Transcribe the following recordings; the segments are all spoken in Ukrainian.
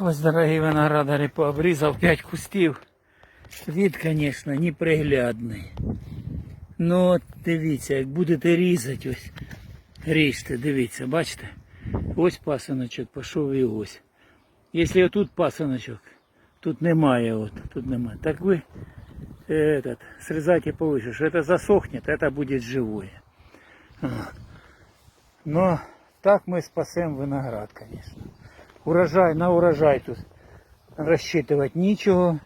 Ось, дорогі виноградарі, пообрізав 5 кустів. Від, звісно, неприглядний. Ну, от дивіться, як будете різати, ось. Ріжте, дивіться, бачите? Ось пасиночок пішов і ось. Якщо отут пасиночок, тут немає, от, тут немає. Так ви э, этот, срезайте повыше, что это засохнет, это будет живое. Вот. Но так мы спасем виноград, конечно. Урожай, на урожай тут рассчитывать нічого.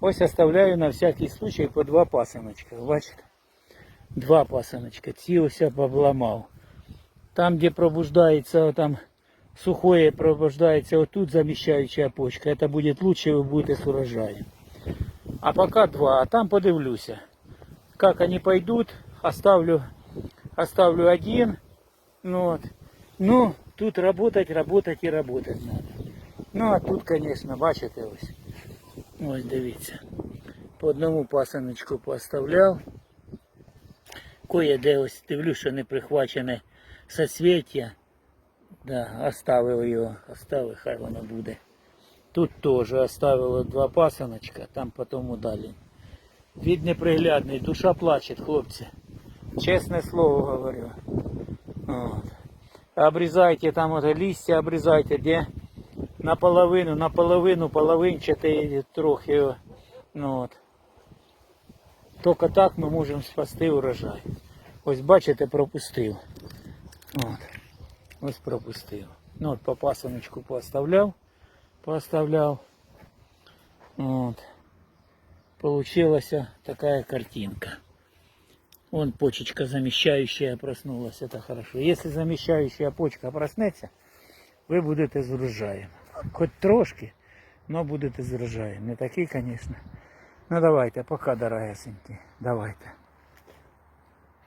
Ось оставляю на всякий случай по два пасиночка. Бачите? Два пасиночка. Ці ось я обламав. Там, де пробуждається, там сухое пробуждається, отут заміщаюча почка. Это будет лучше, вы будете с урожаем. А пока два, а там подивлюся. Как они пойдут, оставлю, оставлю один. Ну, вот. Ну, тут работать, работать и работать надо. Ну, а тут, конечно, бачите ось. Ось дивіться. По одному пасаночку поставляв. Кое-де ось дивлюсь, що не прихвачене соцвіття. Да, оставив його, оставив, хай воно буде. Тут теж оставили два пасаночка, там потім далі. Від неприглядний, душа плаче, хлопці. Чесне слово говорю. От. Обрізайте там от листя, обрізайте, де наполовину, наполовину, половинчатий трохи. Ну, от. Тільки так ми можемо спасти урожай. Ось бачите, пропустив. От. Ось пропустив. Ну от по пасаночку поставляв поставлял. Вот. Получилась такая картинка. Вон почечка замещающая проснулась, это хорошо. Если замещающая почка проснеться, ви будете з. Хоч трошки, но будете з. Не такий, конечно. Ну давайте, пока, дорогесенькі. Давайте.